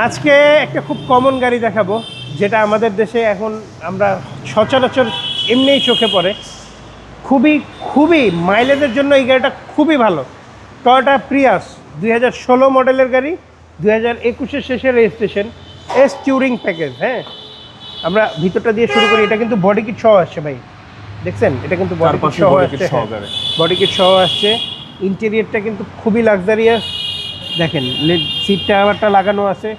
আজকে একটা খুব কমন গাড়ি দেখাবো যেটা আমাদের দেশে এখন আমরা সচরাচর এমনিই চোখে পড়ে। খুবই খুবই মাইলেজের জন্য এই গাড়িটা খুবই ভালো। টয়োটা প্রিয়াস দুই হাজার ষোলো মডেলের গাড়ি দুই হাজার একুশের শেষে রেজিস্ট্রেশন এস টিউরিং প্যাকেজ হ্যাঁ? আমরা ভিতরটা দিয়ে শুরু করি এটা কিন্তু বডি কিট সহ আসছে ভাই। দেখছেন? এটা কিন্তু বডি কিট চারপাশে সহ আসছে বডি কিট সহ আসছে। ইন্টেরিয়রটা কিন্তু খুবই লাক্সারিয়াস দেখেন সিটটা আবারটা লাগানো আছে।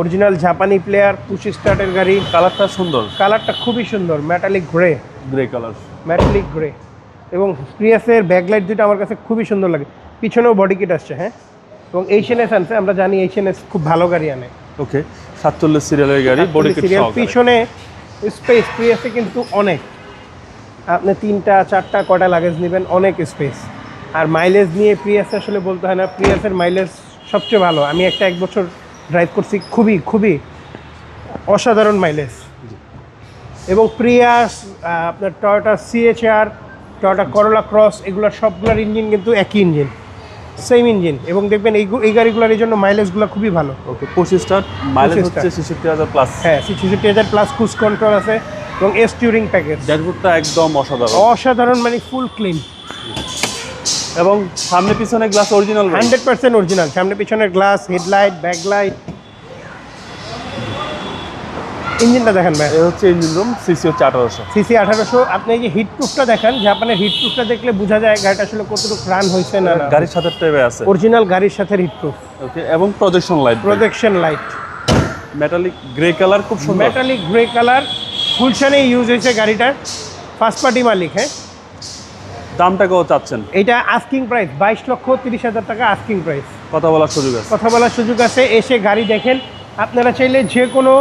অরিজিনাল জাপানি প্লেয়ার পুশ স্টার্টের গাড়ি। কালারটা সুন্দর। কালারটা খুবই সুন্দর metallic grey grey colour metallic grey এবং প্রিয়াসের ব্যাকলাইট দুটো আমার কাছে খুবই সুন্দর লাগে। পিছনেও বডি কিট আসছে হ্যাঁ? এবং এইচএনএস আনছে আমরা জানি এইচএনএস খুব ভালো গাড়ি আনে। ওকে সাতচল্লিশ সিরিয়ালের গাড়ি বডি কিট সহকারে। পিছনে স্পেস প্রিয়াসে কিন্তু অনেক। আপনি তিনটা চারটা কটা লাগেজ নেবেন অনেক স্পেস আর মাইলেজ নিয়ে প্রিয়াস আসলে বলতে হয় না প্রিয়াসের মাইলেজ সবচেয়ে ভালো। আমি একটা এক বছর ড্রাইভ করছি খুবই খুবই অসাধারণ মাইলেজ এবং প্রিয়াস আপনার Toyota C H R Toyota Corolla Cross এগুলোর সবগুলোর ইঞ্জিন কিন্তু একই ইঞ্জিন সেম ইঞ্জিন এবং দেখবেন এই এই গাড়িগুলোর এই জন্য মাইলেজগুলো খুবই ভালো। ওকে পঁচিশ স্টার মাইলেজ 25 হচ্ছে ছেষট্টি হাজার প্লাস হ্যাঁ ছেষট্টি হাজার প্লাস ক্রুজ কন্ট্রোল আছে এবং এস টিউরিং প্যাকেজ ড্যাশবোর্ডটা একদম অসাধারণ। অসাধারণ মানে ফুল ক্লিন এবং সামনে পিছনে glass original hundred percent original সামনে পিছনে গ্লাস হেডলাইট ব্যাকলাইট ইঞ্জিনটা দেখেন ভাই। এ হচ্ছে ইঞ্জিন রুম সিসি হচ্ছে আঠারোশো। সিসি আঠারোশো। আপনি এই যে হিট প্রুফটা দেখেন জাপানের হিট প্রুফটা দেখলে বোঝা যায় গাড়িটা আসলে কতটুকু রান হয়েছে না গাড়ির সাথে টেবে আছে। অরিজিনাল গাড়ির সাথে হিট প্রুফ ওকে এবং projection light projection light metallic grey colour খুব সুন্দর। মেটালিক গ্রে কালার ফুলশানে ইউজ হয়েছে গাড়িটার। ফার্স্ট পার্টি মালিক হ্যাঁ? দামটা কত চাচ্ছেন? এটা আস্কিং প্রাইস বাইশ লক্ষ তিরিশ হাজার টাকা আস্কিং প্রাইস কথা বলার সুযোগ আছে। কথা বলার সুযোগ আছে এসে গাড়ি দেখেন। আপনারা চাইলে যে কোনো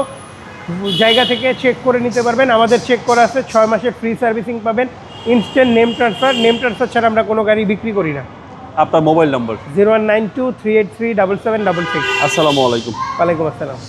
জায়গা থেকে চেক করে নিতে পারবেন। আমাদের চেক করা আছে ছয় মাসের ফ্রি সার্ভিসিং পাবেন। Instant name transfer name transfer ছাড়া আমরা কোনো গাড়ি বিক্রি করি না। আপনার mobile number zero one nine two three eight three double seven double six. আসসালামু আলাইকুম। ওয়ালাইকুম আসসালাম।